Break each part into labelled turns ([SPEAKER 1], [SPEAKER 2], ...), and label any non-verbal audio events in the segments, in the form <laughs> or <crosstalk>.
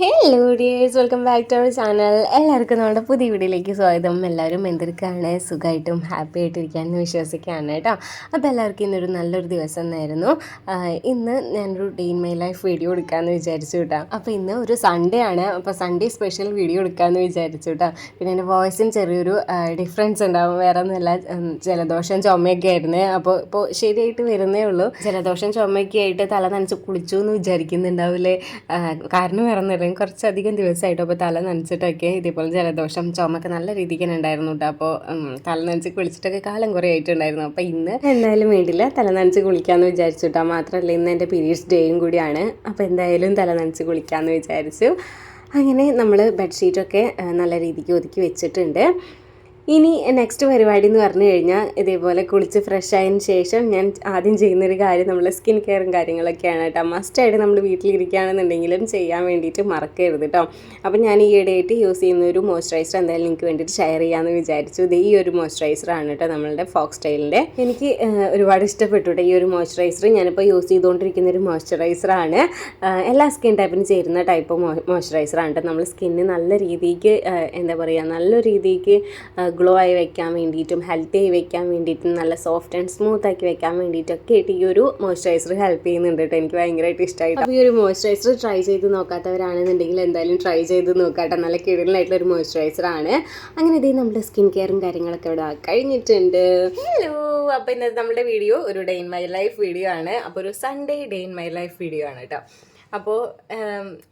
[SPEAKER 1] Hello dears welcome back to our channel എല്ലാവർക്കും നമ്മുടെ പുതിയ വീഡിയോയിലേക്ക് സ്വാഗതം. എല്ലാവരും എന്തൊക്കെയാണ് സുഖമായിട്ടും ഹാപ്പി ആയിട്ടിരിക്കാമെന്ന് വിശ്വസിക്കുകയാണ് കേട്ടോ. അപ്പോൾ എല്ലാവർക്കും ഇന്നൊരു നല്ലൊരു ദിവസം എന്നായിരുന്നു ഇന്ന് ഞാനൊരു ഡേ മൈ ലൈഫ് വീഡിയോ എടുക്കാമെന്ന് വിചാരിച്ചു കേട്ടോ. അപ്പോൾ ഇന്ന് ഒരു സൺഡേ ആണ്. അപ്പോൾ സൺഡേ സ്പെഷ്യൽ വീഡിയോ എടുക്കാമെന്ന് വിചാരിച്ചു കേട്ടോ. പിന്നെ എന്റെ വോയിസിന് ചെറിയൊരു ഡിഫറൻസ് ഉണ്ടാവും. വേറെ ഒന്നുമല്ല. ജലദോഷം ചുമയൊക്കെ ആയിരുന്നു. അപ്പോൾ ഇപ്പോൾ ശരിയായിട്ട് വരുന്നേ ഉള്ളൂ. ജലദോഷം ചുമയൊക്കെ ആയിട്ട് തല നനച്ച് കുളിച്ചു എന്ന് വിചാരിക്കുന്നുണ്ടാവില്ലേ? കാരണം വേറെ ഒന്നുമില്ല കുറച്ചധികം ദിവസമായിട്ട്? അപ്പോൾ തല നനച്ചിട്ടൊക്കെ ഇതേപോലെ ജലദോഷം ചുമക്ക് നല്ല രീതിക്ക് തന്നെ ഉണ്ടായിരുന്നു കേട്ടോ അപ്പോൾ തല നനച്ച് കുളിച്ചിട്ടൊക്കെ കാലം കുറേ ആയിട്ടുണ്ടായിരുന്നു. അപ്പോൾ ഇന്ന് എന്തായാലും വേണ്ടില്ല. തല നനച്ച് കുളിക്കാമെന്ന് വിചാരിച്ചു കേട്ടോ മാത്രമല്ല ഇന്ന് എന്റെ പീരീഡ്സ് ഡേയും കൂടിയാണ്. അപ്പോൾ എന്തായാലും തല നനച്ച് കുളിക്കാമെന്ന് വിചാരിച്ചു. അങ്ങനെ നമ്മൾ ബെഡ്ഷീറ്റൊക്കെ നല്ല രീതിക്ക് ഒതുക്കി വെച്ചിട്ടുണ്ട്. ഇനി നെക്സ്റ്റ് പരിപാടി എന്ന് പറഞ്ഞു കഴിഞ്ഞാൽ ഇതേപോലെ കുളിച്ച് ഫ്രഷ് ആയതിന് ശേഷം ഞാൻ ആദ്യം ചെയ്യുന്നൊരു കാര്യം നമ്മൾ സ്കിൻ കെയറും കാര്യങ്ങളൊക്കെയാണ് കേട്ടോ. മസ്റ്റായിട്ട് നമ്മൾ വീട്ടിലിരിക്കുകയാണെന്നുണ്ടെങ്കിലും ചെയ്യാൻ വേണ്ടിയിട്ട് മറക്കരുത് കേട്ടോ. അപ്പോൾ ഞാൻ ഈ ഇടയായിട്ട് യൂസ് ചെയ്യുന്ന ഒരു മോയ്സ്ചറൈസർ എന്തായാലും നിങ്ങൾക്ക് വേണ്ടിയിട്ട് ഷെയർ ചെയ്യാമെന്ന് വിചാരിച്ചു. ഇത് ഈ ഒരു മോയ്സ്ചറൈസർ ആണ് കേട്ടോ നമ്മളുടെ ഫോക്സ് സ്റ്റൈലിന്റെ എനിക്ക് ഒരുപാട് ഇഷ്ടപ്പെട്ടു ഈ ഒരു മോയ്സ്ചറൈസർ ഞാനിപ്പോൾ യൂസ് ചെയ്തുകൊണ്ടിരിക്കുന്ന ഒരു മോയ്സ്ചറൈസർ ആണ്. എല്ലാ സ്കിൻ ടൈപ്പിന് ചേരുന്ന ടൈപ്പ് മോയ്സ്ചറൈസർ ആണ് കേട്ടോ. നമ്മൾ സ്കിന്ന് നല്ല രീതിക്ക് എന്താ പറയുക നല്ല രീതിക്ക് ഗ്ലോ ആയി വെക്കാൻ വേണ്ടിയിട്ടും ഹെൽത്തി ആയി വെക്കാൻ വേണ്ടിയിട്ടും നല്ല സോഫ്റ്റ് ആൻഡ് സ്മൂത്ത് ആക്കി വെക്കാൻ വേണ്ടിയിട്ടൊക്കെ ആയിട്ട് ഈ ഒരു മോയ്സ്ചറൈസർ ഹെൽപ്പ് ചെയ്യുന്നുണ്ട് കേട്ടോ എനിക്ക് ഭയങ്കരമായിട്ട് ഇഷ്ടമായിട്ട് അപ്പോൾ ഈ ഒരു മോയ്സ്ചറൈസർ ട്രൈ ചെയ്ത് നോക്കാത്തവരാണെന്നുണ്ടെങ്കിൽ എന്തായാലും ട്രൈ ചെയ്ത് നോക്കാട്ടെ. നല്ല കിടലായിട്ടുള്ള ഒരു മോയ്സ്ചറൈസർ ആണ്. അങ്ങനെ ഇതേ നമ്മുടെ സ്കിൻ കെയറും കാര്യങ്ങളൊക്കെ ഇവിടെ കഴിഞ്ഞിട്ടുണ്ട്. ഹലോ അപ്പോൾ ഇന്നത്തെ നമ്മുടെ വീഡിയോ ഒരു day in my life video ആണ്. അപ്പോൾ ഒരു Sunday day in my life video ആണ് കേട്ടോ അപ്പോൾ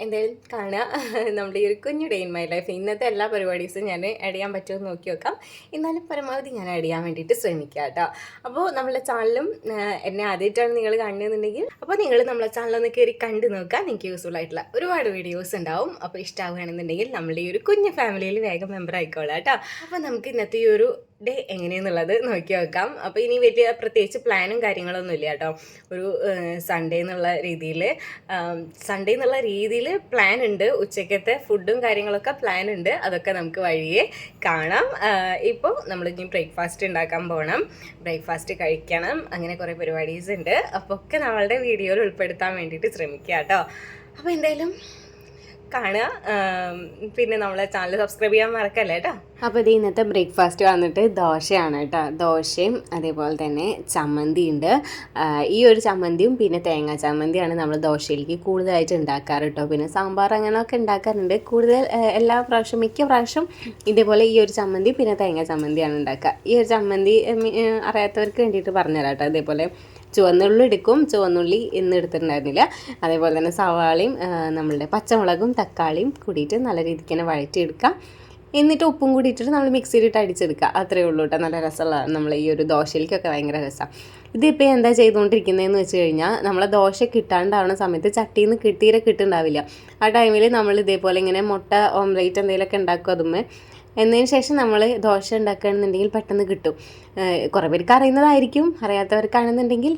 [SPEAKER 1] എന്തായാലും കാണുക <laughs> നമ്മുടെ ഈ ഒരു കുഞ്ഞു ഡേ ഇൻ മൈ ലൈഫ് ഇന്നത്തെ എല്ലാ പരിപാടീസും ഞാൻ ആഡ് ചെയ്യാൻ പറ്റുമോ എന്ന് നോക്കി നോക്കാം. എന്നാലും പരമാവധി ഞാൻ ആഡ് ചെയ്യാൻ വേണ്ടിയിട്ട് ശ്രമിക്കാം കേട്ടോ അപ്പോൾ നമ്മളെ ചാനലും എന്നെ ആദ്യമായിട്ടാണ് നിങ്ങൾ കാണുന്നതെന്നുണ്ടെങ്കിൽ അപ്പോൾ നിങ്ങൾ നമ്മളെ ചാനലൊന്ന് കയറി കണ്ടു നോക്കുക നിങ്ങൾക്ക് യൂസ്ഫുൾ ആയിട്ടുള്ള ഒരുപാട് വീഡിയോസ് ഉണ്ടാവും. അപ്പോൾ ഇഷ്ടമാവുകയാണെന്നുണ്ടെങ്കിൽ നമ്മുടെ ഈ ഒരു കുഞ്ഞു ഫാമിലിയിൽ വേഗം മെമ്പർ ആയിക്കോളാം കേട്ടോ അപ്പോൾ നമുക്ക് ഇന്നത്തെ ഈ ഒരു ഡേ എങ്ങനെയെന്നുള്ളത് നോക്കി നോക്കാം. അപ്പോൾ ഇനി വലിയ പ്രത്യേകിച്ച് പ്ലാനും കാര്യങ്ങളൊന്നും ഇല്ല കേട്ടോ. ഒരു സൺഡേ എന്നുള്ള രീതിയിൽ സൺഡേ എന്നുള്ള രീതിയിൽ പ്ലാൻ ഉണ്ട്. ഉച്ചക്കത്തെ ഫുഡും കാര്യങ്ങളൊക്കെ പ്ലാൻ ഉണ്ട്. അതൊക്കെ നമുക്ക് വഴിയെ കാണാം. ഇപ്പോൾ നമ്മൾ ഇനി ബ്രേക്ക്ഫാസ്റ്റ് ഉണ്ടാക്കാൻ പോകണം ബ്രേക്ക്ഫാസ്റ്റ് കഴിക്കണം. അങ്ങനെ കുറേ പരിപാടീസ് ഉണ്ട്. അപ്പോൾ ഒക്കെ നമ്മളുടെ വീഡിയോയിൽ ഉൾപ്പെടുത്താൻ വേണ്ടിയിട്ട് ശ്രമിക്കുക കേട്ടോ. അപ്പോൾ എന്തായാലും കാണുക. പിന്നെ നമ്മളെ ചാനൽ സബ്സ്ക്രൈബ് ചെയ്യാൻ മറക്കല്ലേ കേട്ടോ? അപ്പോൾ ഇത് ഇന്നത്തെ ബ്രേക്ക്ഫാസ്റ്റ് വന്നിട്ട് ദോശയാണ് കേട്ടോ. ദോശയും അതേപോലെ തന്നെ ചമ്മന്തി ഉണ്ട് ഈ ഒരു ചമ്മന്തിയും പിന്നെ തേങ്ങാ ചമ്മന്തിയാണ് നമ്മൾ ദോശയിലേക്ക് കൂടുതലായിട്ട് ഉണ്ടാക്കാറ് കേട്ടോ. പിന്നെ സാമ്പാർ അങ്ങനെയൊക്കെ ഉണ്ടാക്കാറുണ്ട്. കൂടുതൽ എല്ലാ പ്രാവശ്യം മിക്ക പ്രാവശ്യം ഇതേപോലെ ഈ ഒരു ചമ്മന്തി പിന്നെ തേങ്ങാ ചമ്മന്തിയാണ് ഉണ്ടാക്കുക. ഈ ഒരു ചമ്മന്തി അറിയാത്തവർക്ക് വേണ്ടിയിട്ട് പറഞ്ഞുതരാം കേട്ടോ. ഇതേപോലെ ചുവന്നുള്ളി എടുക്കും. ചുവന്നുള്ളി ഇന്ന് എടുത്തിട്ടുണ്ടായിരുന്നില്ല. അതേപോലെ തന്നെ സവാളയും നമ്മളുടെ പച്ചമുളകും തക്കാളിയും കൂടിയിട്ട് നല്ല രീതിക്ക് തന്നെ വഴറ്റിയെടുക്കുക എന്നിട്ട് ഉപ്പും കൂടി ഇട്ടിട്ട് നമ്മൾ മിക്സിയിലിട്ട് അടിച്ചെടുക്കുക. അത്രയേ ഉള്ളൂ കേട്ടോ. നല്ല രസമുള്ള നമ്മൾ ഈ ഒരു ദോശയിലേക്കൊക്കെ ഭയങ്കര രസമാണ് ഇതിപ്പോൾ എന്താ ചെയ്തുകൊണ്ടിരിക്കുന്നതെന്ന് വെച്ച് കഴിഞ്ഞാൽ നമ്മളെ ദോശ കിട്ടാണ്ടാവുന്ന സമയത്ത് ചട്ടിയിൽ നിന്ന് കിട്ടിയിട്ട് കിട്ടുന്നുണ്ടാവില്ല. ആ ടൈമിൽ നമ്മൾ ഇതേപോലെ ഇങ്ങനെ മുട്ട ഓംലേറ്റ് എന്തെങ്കിലുമൊക്കെ ഉണ്ടാക്കും അതുമ്മേ. എന്നതിന് ശേഷം നമ്മൾ ദോശ ഉണ്ടാക്കുകയാണെന്നുണ്ടെങ്കിൽ പെട്ടെന്ന് കിട്ടും. കുറേ പേർക്ക് അറിയുന്നതായിരിക്കും അറിയാത്തവർക്കാണെന്നുണ്ടെങ്കിൽ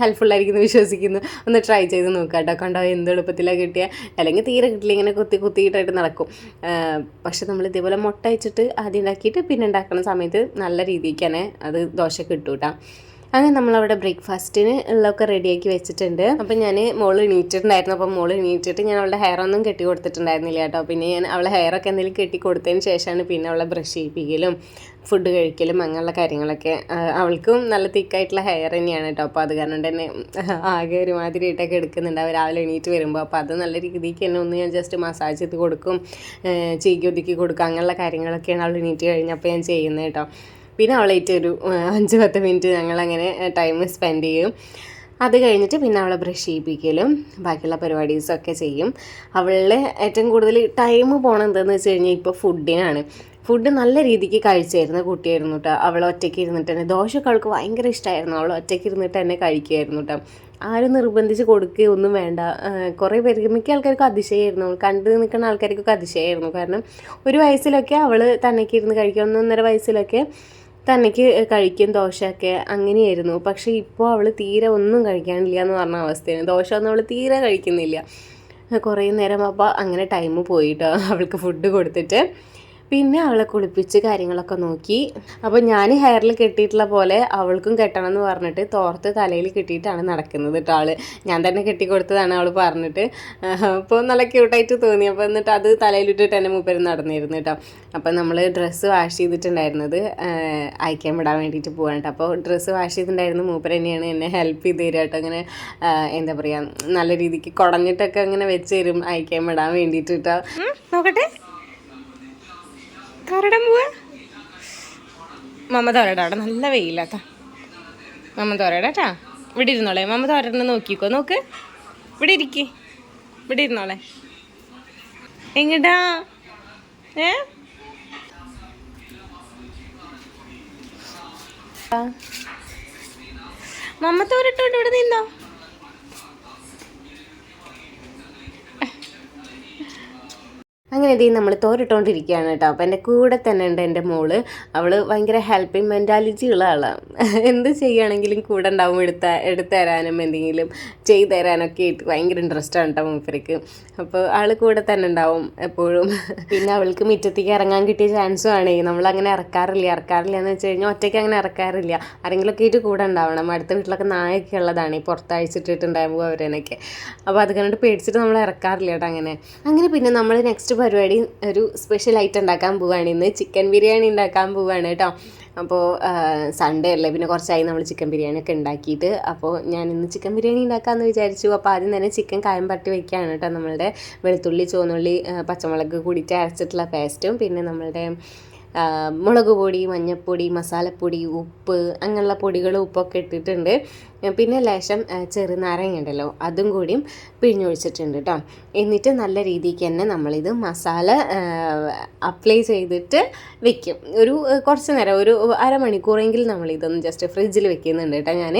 [SPEAKER 1] ഹെൽപ്ഫുൾ ആയിരിക്കും എന്ന് വിശ്വസിക്കുന്നു. ഒന്ന് ട്രൈ ചെയ്ത് നോക്കുക കേട്ടോ കണ്ടോ എന്ത് എളുപ്പത്തിലാണ് കിട്ടിയ. അല്ലെങ്കിൽ തീരെ കിട്ടില്ല ഇങ്ങനെ കുത്തി കുത്തിയിട്ടായിട്ട് നടക്കും. പക്ഷെ നമ്മൾ ഇതേപോലെ മുട്ട വെച്ചിട്ട് ആദ്യം ഉണ്ടാക്കിയിട്ട് പിന്നെ ഉണ്ടാക്കുന്ന സമയത്ത് നല്ല രീതിക്ക് തന്നെ അത് ദോശ കിട്ടും കേട്ടോ അങ്ങനെ നമ്മളവിടെ ബ്രേക്ക്ഫാസ്റ്റിന് ഉള്ളതൊക്കെ റെഡിയാക്കി വെച്ചിട്ടുണ്ട്. അപ്പം ഞാൻ മോൾ എണീറ്റിട്ടുണ്ടായിരുന്നു. അപ്പം മോൾ എണീറ്റിട്ട് ഞാൻ അവളുടെ ഹെയർ ഒന്നും കെട്ടി കൊടുത്തിട്ടുണ്ടായിരുന്നില്ല കേട്ടോ. പിന്നെ ഞാൻ അവളെ ഹെയർ ഒക്കെ എന്തെങ്കിലും കെട്ടി കൊടുത്തതിന് ശേഷമാണ് പിന്നെ അവളെ ബ്രഷ് ചെയ്യിപ്പിക്കലും ഫുഡ് കഴിക്കലും അങ്ങനെയുള്ള കാര്യങ്ങളൊക്കെ അവൾക്കും നല്ല തിക്കായിട്ടുള്ള ഹെയർ തന്നെയാണ് കേട്ടോ. അപ്പോൾ അത് കാരണം തന്നെ ആകെ ഒരുമാതിരിയായിട്ടൊക്കെ എടുക്കുന്നുണ്ട്. അവർ രാവിലെ എണീറ്റ് വരുമ്പോൾ അപ്പോൾ അത് നല്ല രീതിക്ക് തന്നെ ഒന്ന് ഞാൻ ജസ്റ്റ് മസാജ് ചെയ്ത് കൊടുക്കും ചീക്കി ഒതുക്കി കൊടുക്കും അങ്ങനെയുള്ള കാര്യങ്ങളൊക്കെയാണ് അവൾ എണീറ്റ് കഴിഞ്ഞപ്പോൾ ഞാൻ ചെയ്യുന്നത് കേട്ടോ. പിന്നെ അവളായിട്ട് ഒരു അഞ്ച് പത്ത് മിനിറ്റ് ഞങ്ങളങ്ങനെ ടൈം സ്പെൻഡ് ചെയ്യും. അത് കഴിഞ്ഞിട്ട് പിന്നെ അവളെ ബ്രഷ് ചെയ്യിപ്പിക്കലും ബാക്കിയുള്ള പരിപാടീസൊക്കെ ചെയ്യും. അവളുടെ ഏറ്റവും കൂടുതൽ ടൈം പോകണം എന്താണെന്ന് വെച്ച് കഴിഞ്ഞാൽ ഇപ്പോൾ ഫുഡിനാണ് ഫുഡ് നല്ല രീതിക്ക് കഴിച്ചായിരുന്നു കുട്ടിയായിരുന്നു കേട്ടോ അവൾ ഒറ്റയ്ക്ക് ഇരുന്നിട്ട് തന്നെ ദോശയൊക്കെ അവൾക്ക് ഭയങ്കര ഇഷ്ടമായിരുന്നു അവൾ ഒറ്റയ്ക്ക് ഇരുന്നിട്ട് തന്നെ കഴിക്കുമായിരുന്നു കേട്ടോ ആരും നിർബന്ധിച്ച് കൊടുക്കുകയൊന്നും വേണ്ട. കുറേ പേർക്ക് മിക്ക ആൾക്കാർക്കും അതിശയമായിരുന്നു കണ്ടു നിൽക്കുന്ന ആൾക്കാർക്കൊക്കെ അതിശയമായിരുന്നു കാരണം ഒരു വയസ്സിലൊക്കെ അവൾ തന്നേക്ക് ഇരുന്ന് കഴിക്കുക ഒന്നൊന്നര വയസ്സിലൊക്കെ തന്നേക്ക് കഴിക്കും ദോശയൊക്കെ അങ്ങനെയായിരുന്നു. പക്ഷേ ഇപ്പോൾ അവൾ തീരെ ഒന്നും കഴിക്കാനില്ല എന്ന് പറഞ്ഞ അവസ്ഥയാണ്. ദോശ ഒന്നും അവൾ തീരെ കഴിക്കുന്നില്ല. കുറേ നേരം അപ്പോൾ അങ്ങനെ ടൈം പോയിട്ടോ അവൾക്ക് ഫുഡ് കൊടുത്തിട്ട്. പിന്നെ അവളെ കുളിപ്പിച്ച് കാര്യങ്ങളൊക്കെ നോക്കി. അപ്പോൾ ഞാൻ ഹെയറിൽ കെട്ടിയിട്ടുള്ള പോലെ അവൾക്കും കെട്ടണം എന്ന് പറഞ്ഞിട്ട് തോർത്ത് തലയിൽ കെട്ടിയിട്ടാണ് നടക്കുന്നത് കേട്ടോ ആൾ. ഞാൻ തന്നെ കെട്ടിക്കൊടുത്തതാണ് അവൾ പറഞ്ഞിട്ട്. അപ്പോൾ നല്ല ക്യൂട്ടായിട്ട് തോന്നി. അപ്പോൾ എന്നിട്ട് അത് തലയിലിട്ടിട്ട് എന്റെ മൂപ്പര് നടന്നിരുന്നു കേട്ടോ അപ്പോൾ നമ്മൾ ഡ്രസ്സ് വാഷ് ചെയ്തിട്ടുണ്ടായിരുന്നത് അയക്കാൻ വിടാൻ വേണ്ടിയിട്ട് പോകാൻ കേട്ടോ അപ്പോൾ ഡ്രസ്സ് വാഷ് ചെയ്തിട്ടുണ്ടായിരുന്നു മൂപ്പര് തന്നെയാണ് എന്നെ ഹെൽപ്പ് ചെയ്ത് തരിക കേട്ടോ അങ്ങനെ എന്താ പറയുക നല്ല രീതിക്ക് കുടഞ്ഞിട്ടൊക്കെ അങ്ങനെ വെച്ച് തരും അയക്കാൻ വിടാൻ വേണ്ടിയിട്ട് കേട്ടോ നോക്കട്ടെ. കരടം പോവാ മമതോരടാ തോരടാ അവിടെ നല്ല വെയിലാട്ടാ. മമതോരടാട്ടാ തോരടാ ഇവിടെ ഇരുന്നോളെ. മമ്മ തോരനെ നോക്കിക്കോ. നോക്ക്. ഇവിടെ ഇരിക്ക്. ഇവിടെ ഇരുന്നോളെ. എങ്ങടാ? ഏ? മമ്മ തോരട്ടോണ്ട് ഇവിടെ നിന്നോ? അങ്ങനെ ഇതേ നമ്മൾ തോരിട്ടോണ്ടിരിക്കുകയാണ് കേട്ടോ അപ്പോൾ എന്റെ കൂടെ തന്നെ ഉണ്ട് എന്റെ മോൾ. അവൾ ഭയങ്കര ഹെൽപ്പിംഗ് മെന്റാലിറ്റി ഉള്ള ആളാണ് <laughs> എന്ത് ചെയ്യുകയാണെങ്കിലും കൂടെ ഉണ്ടാവും എടുത്ത എടുത്തു തരാനും എന്തെങ്കിലും ചെയ്തു തരാനൊക്കെ ആയിട്ട് ഭയങ്കര ഇൻട്രസ്റ്റ് ആണ് കേട്ടോ മൂപ്പർക്ക്. അപ്പോൾ ആൾ കൂടെ തന്നെ ഉണ്ടാവും എപ്പോഴും. <laughs> പിന്നെ അവൾക്ക് മുറ്റത്തേക്ക് ഇറങ്ങാൻ കിട്ടിയ ചാൻസും ആണ്. നമ്മൾ അങ്ങനെ ഇറക്കാറില്ല. ഇറക്കാറില്ല എന്ന് വെച്ച് കഴിഞ്ഞാൽ ഒറ്റയ്ക്ക് അങ്ങനെ ഇറക്കാറില്ല. ആരെങ്കിലുമൊക്കെ ആയിട്ട് കൂടെ ഉണ്ടാവണം. അടുത്ത വീട്ടിലൊക്കെ നായൊക്കെ ഉള്ളതാണ്. ഈ പുറത്തയച്ചിട്ടിട്ടുണ്ടാകുമ്പോൾ അവരനൊക്കെ. അപ്പോൾ അത് കണ്ടിട്ട് പേടിച്ചിട്ട് നമ്മൾ ഇറക്കാറില്ല കേട്ടോ അങ്ങനെ. അങ്ങനെ പിന്നെ നമ്മൾ നെക്സ്റ്റ് പരിപാടി ഒരു സ്പെഷ്യൽ ഐറ്റം ഉണ്ടാക്കാൻ പോവുകയാണ് ഇന്ന് ചിക്കൻ ബിരിയാണി ഉണ്ടാക്കാൻ പോവുകയാണ് കേട്ടോ. അപ്പോൾ സൺഡേ അല്ലേ? പിന്നെ കുറച്ചായി നമ്മൾ ചിക്കൻ ബിരിയാണി ഒക്കെ ഉണ്ടാക്കിയിട്ട്. അപ്പോൾ ഞാൻ ഇന്ന് ചിക്കൻ ബിരിയാണി ഉണ്ടാക്കാമെന്ന് വിചാരിച്ചു. അപ്പോൾ ആദ്യം തന്നെ ചിക്കൻ കായം പട്ടി വയ്ക്കുകയാണ് കേട്ടോ നമ്മളുടെ വെളുത്തുള്ളി ചുവന്നുള്ളി പച്ചമുളക് കൂടിയിട്ട് അരച്ചിട്ടുള്ള പേസ്റ്റും പിന്നെ നമ്മളുടെ മുളക് പൊടി മഞ്ഞൾപ്പൊടി മസാലപ്പൊടി ഉപ്പ് അങ്ങനെയുള്ള പൊടികൾ ഉപ്പൊക്കെ ഇട്ടിട്ടുണ്ട്. പിന്നെ ലേശം ചെറുനാരങ്ങ ഉണ്ടല്ലോ അതും കൂടിയും പിഴിഞ്ഞൊഴിച്ചിട്ടുണ്ട് കേട്ടോ എന്നിട്ട് നല്ല രീതിക്ക് തന്നെ നമ്മളിത് മസാല അപ്ലൈ ചെയ്തിട്ട് വെക്കും. ഒരു കുറച്ച് നേരം ഒരു അരമണിക്കൂറെങ്കിലും നമ്മളിതൊന്ന് ജസ്റ്റ് ഫ്രിഡ്ജിൽ വെക്കുന്നുണ്ട് കേട്ടോ ഞാൻ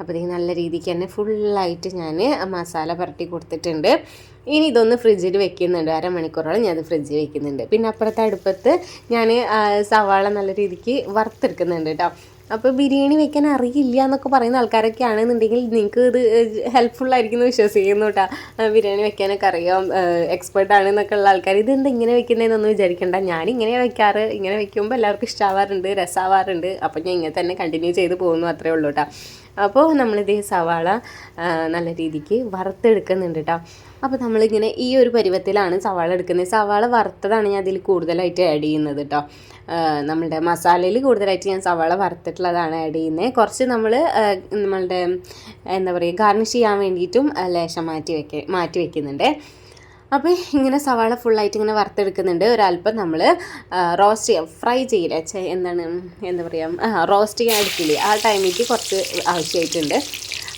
[SPEAKER 1] അപ്പോഴത്തേക്ക് നല്ല രീതിക്ക് തന്നെ ഫുള്ളായിട്ട് ഞാൻ മസാല പുരട്ടി കൊടുത്തിട്ടുണ്ട്. ഇനി ഇതൊന്ന് ഫ്രിഡ്ജിൽ വെക്കുന്നുണ്ട്. അരമണിക്കൂറോളം ഞാൻ ഫ്രിഡ്ജിൽ വെക്കുന്നുണ്ട്. പിന്നെ അപ്പുറത്തെ അടുപ്പത്ത് ഞാൻ സവാള നല്ല രീതിക്ക് വറുത്തെടുക്കുന്നുണ്ട് കേട്ടോ അപ്പോൾ ബിരിയാണി വെക്കാൻ അറിയില്ല എന്നൊക്കെ പറയുന്ന ആൾക്കാരൊക്കെ ആണെന്നുണ്ടെങ്കിൽ നിങ്ങൾക്ക് ഇത് ഹെൽപ്ഫുൾ ആയിരിക്കും എന്ന് വിശ്വസിക്കുന്നു കേട്ടോ ബിരിയാണി വെക്കാനൊക്കെ അറിയാം എക്സ്പേർട്ട് ആണെന്നൊക്കെ ഉള്ള ആൾക്കാർ. ഇതെന്താ ഇങ്ങനെ വെക്കുന്നതെന്നൊന്നും വിചാരിക്കണ്ട. ഞാൻ ഇങ്ങനെ വെക്കാറ്. ഇങ്ങനെ വെക്കുമ്പോൾ എല്ലാവർക്കും ഇഷ്ടമാവാറുണ്ട് രസമാവാറുണ്ട് അപ്പോൾ ഞാൻ ഇങ്ങനെ തന്നെ കണ്ടിന്യൂ ചെയ്ത് പോകുന്നു അത്രേ ഉള്ളൂ കേട്ടോ അപ്പോൾ നമ്മളിത് സവാള നല്ല രീതിക്ക് വറുത്തെടുക്കുന്നുണ്ട് കേട്ടോ അപ്പോൾ നമ്മളിങ്ങനെ ഈ ഒരു പരുവത്തിലാണ് സവാള എടുക്കുന്നത്. സവാള വറുത്തതാണ് ഞാൻ അതിൽ കൂടുതലായിട്ട് ആഡ് ചെയ്യുന്നത് കേട്ടോ നമ്മളുടെ മസാലയിൽ കൂടുതലായിട്ട് ഞാൻ സവാള വറുത്തിട്ടുള്ളതാണ് ആഡ് ചെയ്യുന്നത് കുറച്ച് നമ്മൾ നമ്മളുടെ എന്താ പറയുക ഗാർണിഷ് ചെയ്യാൻ വേണ്ടിയിട്ടും ലേശം മാറ്റി വെക്ക മാറ്റി വെക്കുന്നുണ്ട്. അപ്പോൾ ഇങ്ങനെ സവാള ഫുള്ളായിട്ട് ഇങ്ങനെ വറുത്തെടുക്കുന്നുണ്ട്. ഒരല്പം നമ്മൾ റോസ്റ്റ് ചെയ്യാം. ഫ്രൈ ചെയ്യില്ല എന്താണ് എന്താ പറയുക റോസ്റ്റ് ചെയ്യാൻ എടുക്കില്ലേ? ആ ടൈമിലേക്ക് കുറച്ച് ആവശ്യമായിട്ടുണ്ട്.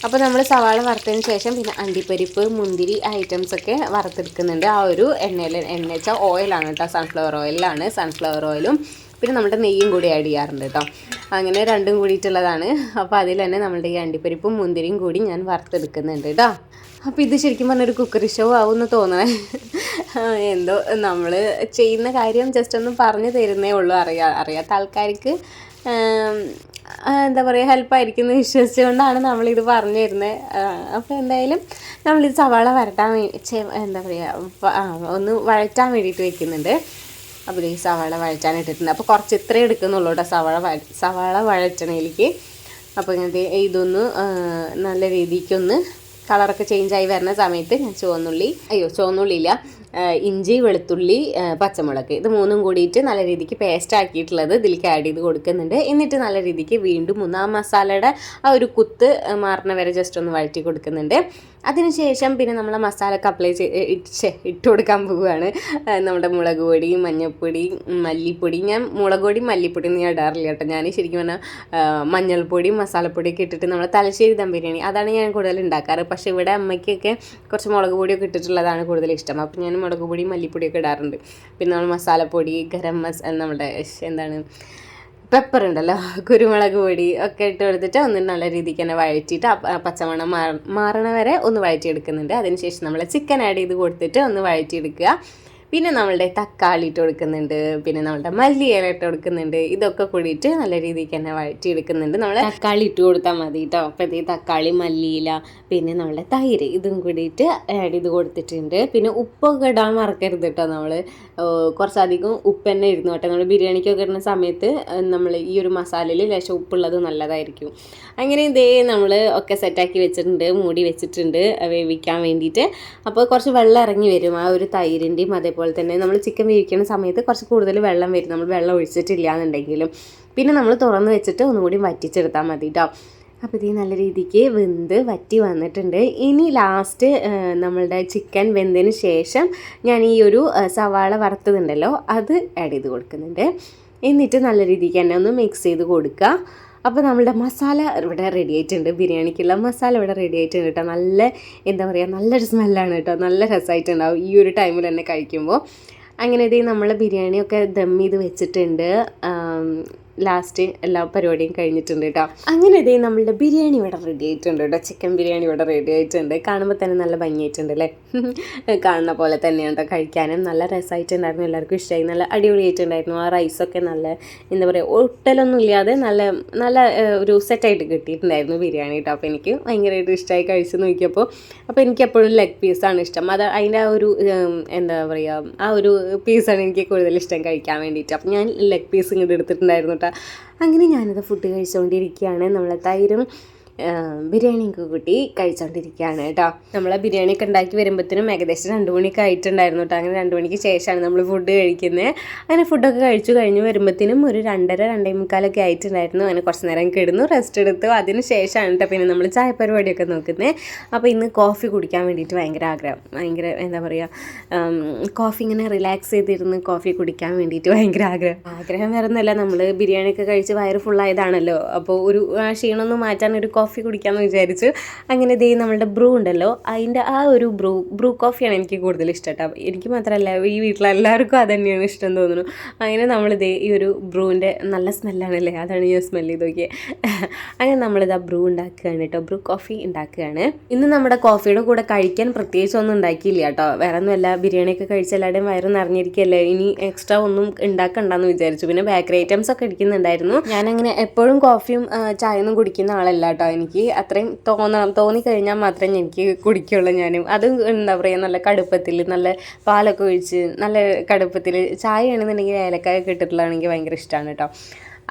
[SPEAKER 1] അപ്പോൾ നമ്മൾ സവാള വറുത്തതിന് ശേഷം പിന്നെ അണ്ടിപ്പരിപ്പ് മുന്തിരി ഐറ്റംസ് ഒക്കെ വറുത്തെടുക്കുന്നുണ്ട്. ആ ഒരു എണ്ണയിൽ എണ്ണ വെച്ചാൽ ഓയിലാണ് കേട്ടോ സൺഫ്ലവർ ഓയിലാണ് സൺഫ്ലവർ ഓയിലും പിന്നെ നമ്മുടെ നെയ്യും കൂടി ആഡ് ചെയ്യാറുണ്ട് കേട്ടോ അങ്ങനെ രണ്ടും കൂടിയിട്ടുള്ളതാണ്. അപ്പോൾ അതിൽ തന്നെ നമ്മുടെ ഈ അണ്ടിപ്പരിപ്പും മുന്തിരിയും കൂടി ഞാൻ വറുത്തെടുക്കുന്നുണ്ട് കേട്ടോ അപ്പോൾ ഇത് ശരിക്കും പറഞ്ഞൊരു കുക്കറി ഷോ ആവുമെന്ന് തോന്നണേ. എന്തോ നമ്മൾ ചെയ്യുന്ന കാര്യം ജസ്റ്റ് ഒന്ന് പറഞ്ഞു തരുന്നേ ഉള്ളൂ. അറിയാ അറിയാത്ത ആൾക്കാർക്ക് എന്താ പറയുക ഹെൽപ്പായിരിക്കും എന്ന് വിശ്വസിച്ചുകൊണ്ടാണ് നമ്മളിത് പറഞ്ഞു തരുന്നത് അപ്പോൾ എന്തായാലും നമ്മളിത് സവാള വരട്ടാൻ എന്താ പറയുക ഒന്ന് വഴറ്റാൻ വേണ്ടിയിട്ട് വെക്കുന്നുണ്ട്. അപ്പോൾ ഈ സവാള വഴറ്റാൻ ഇട്ടിട്ടുണ്ട്. അപ്പോൾ കുറച്ച് ഇത്രയും എടുക്കുന്നുള്ളൂ കേട്ടോ സവാള സവാള വഴറ്റണയിലേക്ക് അപ്പോൾ ഇങ്ങനത്തെ ഇതൊന്ന് നല്ല രീതിക്കൊന്ന് കളറൊക്കെ ആയി വരുന്ന സമയത്ത് ഞാൻ ചുവന്നുള്ളി അയ്യോ ചുവന്നുള്ളി ഇല്ല ആ, ഇഞ്ചി വെളുത്തുള്ളി പച്ചമുളക്. ഇത് മൂന്നും കൂടിയിട്ട് നല്ല രീതിക്ക് പേസ്റ്റ് ആക്കിയിട്ടുള്ളത് ഇതിലേക്ക് ആഡ് ചെയ്ത് കൊടുക്കുന്നുണ്ട്. എന്നിട്ട് നല്ല രീതിക്ക് വീണ്ടും മൂന്നാം മസാലയുടെ ആ ഒരു കുത്ത് മാറണ വരെ ജസ്റ്റ് ഒന്ന് വഴറ്റി കൊടുക്കുന്നുണ്ട്. അതിനുശേഷം പിന്നെ നമ്മൾ മസാല അപ്ലൈ ചെയ്ത് ഇട്ട് കൊടുക്കാൻ പോവുകയാണ്. നമ്മുടെ മുളക് പൊടി മഞ്ഞൾപ്പൊടി മല്ലിപ്പൊടി. ഞാൻ മുളക് പൊടി മല്ലിപ്പൊടി ഒന്നും ഞാൻ ഇടാറില്ല കേട്ടോ. ഞാൻ ശരിക്കും പറഞ്ഞാൽ മഞ്ഞൾപ്പൊടി മഞ്ഞൾപ്പൊടിയും മസാലപ്പൊടിയൊക്കെ ഇട്ടിട്ട് നമ്മൾ തലശ്ശേരി ദം ബിരിയാണി അതാണ് ഞാൻ കൂടുതൽ ഉണ്ടാക്കാറ് പക്ഷേ ഇവിടെ അമ്മയ്ക്കൊക്കെ കുറച്ച് മുളക് പൊടിയൊക്കെ ഇട്ടിട്ടുള്ളതാണ് കൂടുതൽ ഇഷ്ടം. അപ്പോൾ ഞാൻ മുളക് പൊടി മല്ലിപ്പൊടിയൊക്കെ ഇടാറുണ്ട്. പിന്നെ നമ്മൾ മസാലപ്പൊടി ഗരം മസ നമ്മുടെ എന്താണ് പെപ്പർ ഉണ്ടല്ലോ കുരുമുളക് പൊടി ഒക്കെ ഇട്ട് കൊടുത്തിട്ട് ഒന്ന് നല്ല രീതിക്ക് തന്നെ വഴറ്റിയിട്ട് പച്ചമണം മാറ മാറണ വരെ ഒന്ന് വഴറ്റിയെടുക്കുന്നുണ്ട്. അതിനുശേഷം നമ്മൾ ചിക്കൻ ആഡ് ചെയ്ത് കൊടുത്തിട്ട് ഒന്ന് വഴറ്റിയെടുക്കുക. പിന്നെ നമ്മളുടെ തക്കാളി ഇട്ട് കൊടുക്കുന്നുണ്ട് പിന്നെ നമ്മളുടെ മല്ലിയില ഇട്ട് കൊടുക്കുന്നുണ്ട്. ഇതൊക്കെ കൂടിയിട്ട് നല്ല രീതിക്ക് തന്നെ വഴറ്റി എടുക്കുന്നുണ്ട്. നമ്മൾ തക്കാളി ഇട്ട് കൊടുത്താൽ മതി കേട്ടോ ഈ തക്കാളി മല്ലിയില പിന്നെ നമ്മളുടെ തൈര് ഇതും കൂടിയിട്ട് ആഡ് ചെയ്ത് കൊടുത്തിട്ടുണ്ട്. പിന്നെ ഉപ്പൊക്കെ ഇടാൻ മറക്കരുത് കേട്ടോ നമ്മൾ കുറച്ചധികം ഉപ്പ് തന്നെ ഇരുന്നു കേട്ടോ നമ്മൾ ബിരിയാണിക്കൊക്കെ ഇടുന്ന സമയത്ത് നമ്മൾ ഈ ഒരു മസാലയിൽ ലേശം ഉപ്പുള്ളത് നല്ലതായിരിക്കും. അങ്ങനെ ഇതേ നമ്മൾ ഒക്കെ സെറ്റാക്കി വെച്ചിട്ടുണ്ട് മൂടി വെച്ചിട്ടുണ്ട് വേവിക്കാൻ വേണ്ടിയിട്ട്. അപ്പോൾ കുറച്ച് വെള്ളം ഇറങ്ങി വരും ആ ഒരു തൈരിന്റെയും അതേപോലെ തന്നെ നമ്മൾ ചിക്കൻ വേവിക്കുന്ന സമയത്ത് കുറച്ച് കൂടുതൽ വെള്ളം വരും. നമ്മൾ വെള്ളം ഒഴിച്ചിട്ടില്ല എന്നുണ്ടെങ്കിലും പിന്നെ നമ്മൾ തുറന്ന് വെച്ചിട്ട് ഒന്നുകൂടി വറ്റിച്ചെടുത്താൽ മതി കേട്ടോ അപ്പോൾ ഇത് നല്ല രീതിക്ക് വെന്ത് വറ്റി വന്നിട്ടുണ്ട്. ഇനി ലാസ്റ്റ് നമ്മളുടെ ചിക്കൻ വെന്തതിന് ശേഷം ഞാൻ ഈ ഒരു സവാള വറുത്തതുണ്ടല്ലോ അത് ആഡ് ചെയ്ത് കൊടുക്കുന്നുണ്ട്. എന്നിട്ട് നല്ല രീതിക്ക് തന്നെ ഒന്ന് മിക്സ് ചെയ്ത് കൊടുക്കുക അപ്പോൾ നമ്മളുടെ മസാല ഇവിടെ റെഡി ആയിട്ടുണ്ട്. ബിരിയാണിക്കുള്ള മസാല ഇവിടെ റെഡി ആയിട്ടുണ്ട് കേട്ടോ. നല്ല എന്താ പറയുക നല്ലൊരു സ്മെല്ലാണ് കേട്ടോ. നല്ല രസമായിട്ടുണ്ടാവും ഈ ഒരു ടൈമിൽ തന്നെ കഴിക്കുമ്പോൾ അങ്ങനെ ഇത് നമ്മൾ ബിരിയാണിയൊക്കെ ദം ചെയ്ത് വെച്ചിട്ടുണ്ട്. ലാസ്റ്റ് എല്ലാ പരിപാടിയും കഴിഞ്ഞിട്ടുണ്ട് കേട്ടോ അങ്ങനെ ഇതേ നമ്മളുടെ ബിരിയാണി ഇവിടെ റെഡി ആയിട്ടുണ്ട് കേട്ടോ ചിക്കൻ ബിരിയാണി ഇവിടെ റെഡി ആയിട്ടുണ്ട്. കാണുമ്പോൾ തന്നെ നല്ല ഭംഗിയായിട്ടുണ്ട് അല്ലേ <laughs> കാണുന്ന പോലെ തന്നെയാണ് കേട്ടോ കഴിക്കാനും. നല്ല രസമായിട്ടുണ്ടായിരുന്നു എല്ലാവർക്കും ഇഷ്ടമായി നല്ല അടിപൊളിയായിട്ടുണ്ടായിരുന്നു. ആ റൈസൊക്കെ നല്ല എന്താ പറയുക ഒട്ടലൊന്നും ഇല്ലാതെ നല്ല നല്ല ഒരു സെറ്റായിട്ട് കിട്ടിയിട്ടുണ്ടായിരുന്നു ബിരിയാണി കേട്ടോ അപ്പോൾ എനിക്ക് ഭയങ്കരമായിട്ട് ഇഷ്ടമായി കഴിച്ചു നോക്കിയപ്പോൾ അപ്പോൾ എനിക്ക് എപ്പോഴും ലെഗ് പീസാണ് ഇഷ്ടം. അത് അതിന്റെ ആ ഒരു എന്താ പറയുക ആ ഒരു പീസാണ് എനിക്ക് കൂടുതൽ ഇഷ്ടം കഴിക്കാൻ വേണ്ടിയിട്ട്. അപ്പോൾ ഞാൻ ലെഗ് പീസ് ഇങ്ങോട്ട് എടുത്തിട്ടുണ്ടായിരുന്നു കേട്ടോ അങ്ങനെ ഞാനത് ഫുഡ് കഴിച്ചുകൊണ്ടിരിക്കുകയാണ് നമ്മളെ തൈരും ബിരിയാണിയൊക്കെ കൂട്ടി കഴിച്ചുകൊണ്ടിരിക്കുകയാണ് കേട്ടോ. നമ്മൾ ബിരിയാണി ഒക്കെ ഉണ്ടാക്കി വരുമ്പോഴത്തേനും ഏകദേശം രണ്ട് മണിയൊക്കെ ആയിട്ടുണ്ടായിരുന്നു കേട്ടോ. അങ്ങനെ രണ്ട് മണിക്ക് ശേഷമാണ് നമ്മൾ ഫുഡ് കഴിക്കുന്നത് അങ്ങനെ ഫുഡൊക്കെ കഴിച്ചു കഴിഞ്ഞ് വരുമ്പോഴത്തേനും ഒരു രണ്ടര രണ്ടേ മുക്കാലൊക്കെ ആയിട്ടുണ്ടായിരുന്നു. അങ്ങനെ കുറച്ച് നേരം കിടന്നു റെസ്റ്റ് എടുത്തു. അതിന് ശേഷമാണ് കേട്ടോ പിന്നെ നമ്മൾ ചായ പരിപാടിയൊക്കെ നോക്കുന്നത് അപ്പോൾ ഇന്ന് കോഫി കുടിക്കാൻ വേണ്ടിയിട്ട് ഭയങ്കര ആഗ്രഹം. ഭയങ്കര എന്താ പറയുക കോഫി ഇങ്ങനെ റിലാക്സ് ചെയ്തിരുന്ന് കോഫി കുടിക്കാൻ വേണ്ടിയിട്ട് ഭയങ്കര ആഗ്രഹം. ആഗ്രഹം വരുന്നല്ല നമ്മൾ ബിരിയാണിയൊക്കെ കഴിച്ച് വയറ് ഫുള്ളായതാണല്ലോ അപ്പോൾ ഒരു ക്ഷീണമൊന്നും മാറ്റാൻ ഒരു കോഫി കോഫി കുടിക്കാമെന്ന് വിചാരിച്ചു. അങ്ങനെ ദേ നമ്മളുടെ ബ്രൂ ഉണ്ടല്ലോ. അതിന്റെ ആ ഒരു ബ്രൂ ബ്രൂ കോഫിയാണ് എനിക്ക് കൂടുതൽ ഇഷ്ടം കേട്ടോ എനിക്ക് മാത്രമല്ല ഈ വീട്ടിലെല്ലാവർക്കും അത് തന്നെയാണ് ഇഷ്ടം തോന്നുന്നു. അങ്ങനെ നമ്മൾ ദേ ഈ ഒരു ബ്രൂവിന്റെ നല്ല സ്മെല്ലാണല്ലേ അതാണ് ഞാൻ സ്മെൽ ചെയ്ത് നോക്കിയത് അങ്ങനെ നമ്മളിത് ആ ബ്രൂ ഉണ്ടാക്കുകയാണ് കേട്ടോ ബ്രൂ കോഫി ഉണ്ടാക്കുകയാണ്. ഇന്ന് നമ്മുടെ കോഫിയുടെ കൂടെ കഴിക്കാൻ പ്രത്യേകിച്ച് ഒന്നും ഉണ്ടാക്കിയില്ല കേട്ടോ വേറെ ഒന്നുമല്ല ബിരിയാണിയൊക്കെ കഴിച്ച് എല്ലാവരുടെയും വയറ് നിറഞ്ഞിരിക്കുകയല്ലേ? ഇനി എക്സ്ട്രാ ഒന്നും ഉണ്ടാക്കണ്ടെന്ന് വിചാരിച്ചു. പിന്നെ ബേക്കറി ഐറ്റംസ് ഒക്കെ ഇരിക്കുന്നുണ്ടായിരുന്നു. ഞാനങ്ങനെ എപ്പോഴും കോഫിയും ചായയൊന്നും കുടിക്കുന്ന ആളല്ല കേട്ടോ എനിക്ക് അത്രയും തോന്നണം തോന്നിക്കഴിഞ്ഞാൽ മാത്രമേ എനിക്ക് കുടിക്കുള്ളൂ ഞാനും. അതും എന്താ പറയുക നല്ല കടുപ്പത്തിൽ നല്ല പാലൊക്കെ ഒഴിച്ച് നല്ല കടുപ്പത്തിൽ ചായ ആണെന്നുണ്ടെങ്കിൽ ഏലക്കായ ഇട്ടിട്ടുള്ളതാണെങ്കിൽ ഭയങ്കര ഇഷ്ടമാണ് കേട്ടോ.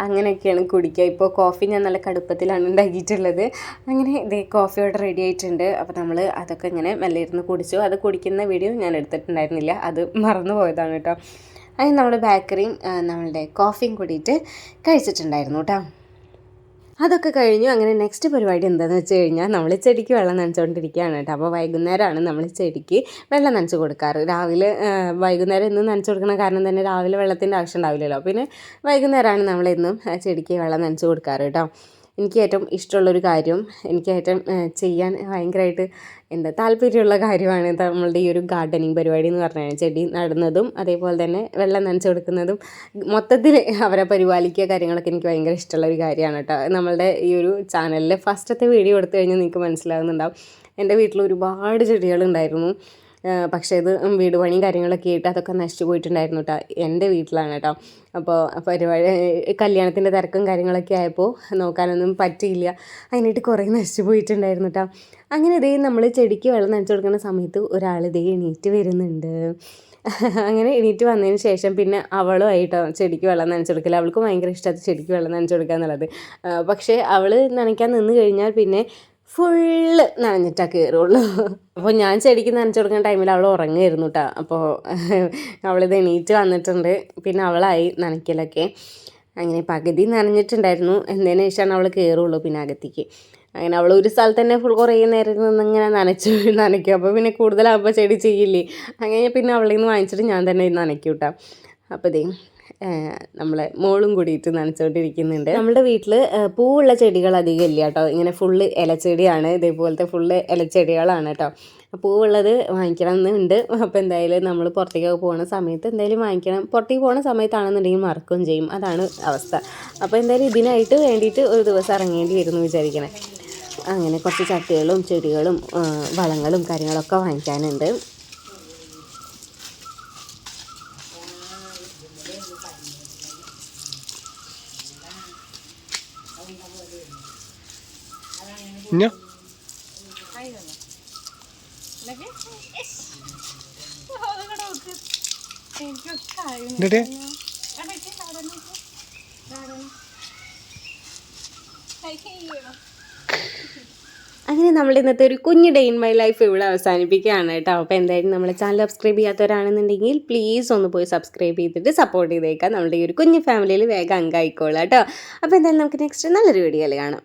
[SPEAKER 1] അങ്ങനെയൊക്കെയാണ് കുടിക്കുക. ഇപ്പോൾ കോഫി ഞാൻ നല്ല കടുപ്പത്തിലാണ് ഉണ്ടാക്കിയിട്ടുള്ളത്. അങ്ങനെ ഇതേ കോഫി ഓർഡർ റെഡി ആയിട്ടുണ്ട്. അപ്പോൾ നമ്മൾ അതൊക്കെ ഇങ്ങനെ മെല്ലെ ഇരുന്ന് കുടിച്ചു. അത് കുടിക്കുന്ന വീഡിയോ ഞാൻ എടുത്തിട്ടുണ്ടായിരുന്നില്ല. അത് മറന്നു പോയതാണ് കേട്ടോ. അങ്ങനെ നമ്മുടെ ബേക്കറിയും നമ്മളുടെ കോഫിയും കൂടിയിട്ട് കഴിച്ചിട്ടുണ്ടായിരുന്നു കേട്ടോ. അതൊക്കെ കഴിഞ്ഞു. അങ്ങനെ നെക്സ്റ്റ് പരിപാടി എന്താണെന്ന് വെച്ച് കഴിഞ്ഞാൽ നമ്മൾ ചെടിക്ക് വെള്ളം നനച്ചുകൊണ്ടിരിക്കുകയാണ് കേട്ടോ. അപ്പോൾ വൈകുന്നേരമാണ് നമ്മൾ ചെടിക്ക് വെള്ളം നനച്ച് കൊടുക്കാറ്. രാവിലെ വൈകുന്നേരം എന്നും നനച്ച് കൊടുക്കണ കാരണം തന്നെ രാവിലെ വെള്ളത്തിന്റെ ആവശ്യം ഉണ്ടാവില്ലല്ലോ. പിന്നെ വൈകുന്നേരമാണ് നമ്മളെന്നും ചെടിക്ക് വെള്ളം നനച്ച് കൊടുക്കാറ് കേട്ടോ. എനിക്ക് ഏറ്റവും ഇഷ്ടമുള്ളൊരു കാര്യം എനിക്ക് ഏറ്റവും ചെയ്യാൻ ഭയങ്കരമായിട്ട് എന്താ താല്പര്യമുള്ള കാര്യമാണ് നമ്മളുടെ ഈ ഒരു ഗാർഡനിങ് പരിപാടി എന്ന് പറഞ്ഞാൽ ചെടി നടുന്നതും അതേപോലെ തന്നെ വെള്ളം നനച്ചു കൊടുക്കുന്നതും മൊത്തത്തിൽ അവരെ പരിപാലിക്കുക കാര്യങ്ങളൊക്കെ എനിക്ക് ഭയങ്കര ഇഷ്ടമുള്ള ഒരു കാര്യമാണ് കേട്ടോ. നമ്മളുടെ ഈ ഒരു ചാനലിൽ ഫസ്റ്റത്തെ വീഡിയോ എടുത്തു കഴിഞ്ഞാൽ നിങ്ങൾക്ക് മനസ്സിലാകുന്നുണ്ടാവും എന്റെ വീട്ടിൽ ഒരുപാട് ചെടികളുണ്ടായിരുന്നു. പക്ഷേ ഇത് വീട് പണിയും കാര്യങ്ങളൊക്കെ ആയിട്ട് അതൊക്കെ നശിച്ചു പോയിട്ടുണ്ടായിരുന്നു കേട്ടോ എന്റെ വീട്ടിലാണ് കേട്ടോ അപ്പോൾ പരിപാടി കല്യാണത്തിന്റെ തിരക്കും കാര്യങ്ങളൊക്കെ ആയപ്പോൾ നോക്കാനൊന്നും പറ്റിയില്ല. അതിനായിട്ട് കുറേ നശിച്ചു പോയിട്ടുണ്ടായിരുന്നു കേട്ടോ അങ്ങനെ ഇതേ നമ്മൾ ചെടിക്ക് വെള്ളം നനച്ചു കൊടുക്കുന്ന സമയത്ത് ഒരാൾ ഇതേ എണീറ്റ് വരുന്നുണ്ട്. അങ്ങനെ എണീറ്റ് വന്നതിന് ശേഷം പിന്നെ അവളുമായിട്ടോ ചെടിക്ക് വെള്ളം നനച്ചു കൊടുക്കില്ല അവൾക്ക് ഭയങ്കര ഇഷ്ടമാണ് ചെടിക്ക് വെള്ളം നനച്ചു കൊടുക്കുക എന്നുള്ളത് പക്ഷേ അവൾ നനയ്ക്കാൻ നിന്ന് കഴിഞ്ഞാൽ പിന്നെ ഫുള്ള് നനഞ്ഞിട്ടാണ് കയറുള്ളൂ അപ്പോൾ ഞാൻ ചെടിക്ക് നനച്ചു കൊടുക്കുന്ന ടൈമിൽ അവൾ ഉറങ്ങായിരുന്നു കേട്ടോ അപ്പോൾ അവളിത് എണീറ്റ് വന്നിട്ടുണ്ട്. പിന്നെ അവളായി നനയ്ക്കലൊക്കെ. അങ്ങനെ പകുതി നനഞ്ഞിട്ടുണ്ടായിരുന്നു. എന്നതിന് ശേഷമാണ് അവൾ കയറുള്ളൂ പിന്നെ അകത്തേക്ക്. അങ്ങനെ അവൾ ഒരു സ്ഥലത്ത് തന്നെ ഫുൾ കുറേ നേരം നിന്ന് ഇങ്ങനെ നനച്ചു നനയ്ക്കും. അപ്പോൾ പിന്നെ കൂടുതലാകുമ്പോൾ ചെടി ചെയ്യില്ലേ? അങ്ങനെ പിന്നെ അവളിൽ നിന്ന് വാങ്ങിച്ചിട്ട് ഞാൻ തന്നെ നനയ്ക്കൂട്ടാം കേട്ടോ അപ്പോൾ ഇതേ നമ്മളെ മോളും കൂടിയിട്ട് നനച്ചുകൊണ്ടിരിക്കുന്നുണ്ട് നമ്മുടെ വീട്ടിൽ പൂവുള്ള ചെടികൾ അധികം ഇല്ല കേട്ടോ. ഇങ്ങനെ ഫുള്ള് ഇലച്ചെടിയാണ്. ഇതേപോലത്തെ ഫുള്ള് ഇലച്ചെടികളാണ് കേട്ടോ. പൂവുള്ളത് വാങ്ങിക്കണം എന്നുണ്ട് അപ്പോൾ എന്തായാലും നമ്മൾ പുറത്തേക്കൊക്കെ പോകുന്ന സമയത്ത് എന്തായാലും വാങ്ങിക്കണം. പുറത്തേക്ക് പോകുന്ന സമയത്താണെന്നുണ്ടെങ്കിൽ മറക്കുകയും ചെയ്യും. അതാണ് അവസ്ഥ. അപ്പോൾ എന്തായാലും ഇതിനായിട്ട് വേണ്ടിയിട്ട് ഒരു ദിവസം ഇറങ്ങേണ്ടി വരുന്നു വിചാരിക്കണേ. അങ്ങനെ കുറച്ച് ചട്ടികളും ചെടികളും വളങ്ങളും കാര്യങ്ങളൊക്കെ വാങ്ങിക്കാനുണ്ട്.
[SPEAKER 2] ഇഞ്ഞോ എന്നിട്ട്
[SPEAKER 1] അങ്ങനെ നമ്മൾ ഇന്നത്തെ ഒരു കുഞ്ഞ് ഡേ ഇൻ മൈ ലൈഫ് ഇവിടെ അവസാനിപ്പിക്കുകയാണ് കേട്ടോ. അപ്പോൾ എന്തായാലും നമ്മളെ ചാനൽ സബ്സ്ക്രൈബ് ചെയ്യാത്തവരാണെന്നുണ്ടെങ്കിൽ പ്ലീസ് ഒന്ന് പോയി സബ്സ്ക്രൈബ് ചെയ്തിട്ട് സപ്പോർട്ട് ചെയ്തേക്കാം. നമ്മുടെ ഈ ഒരു കുഞ്ഞ് ഫാമിലിയിൽ വേഗം അംഗമായിക്കോളാം കേട്ടോ. അപ്പോൾ എന്തായാലും നമുക്ക് നെക്സ്റ്റ് നല്ലൊരു വീഡിയോയിൽ കാണാം.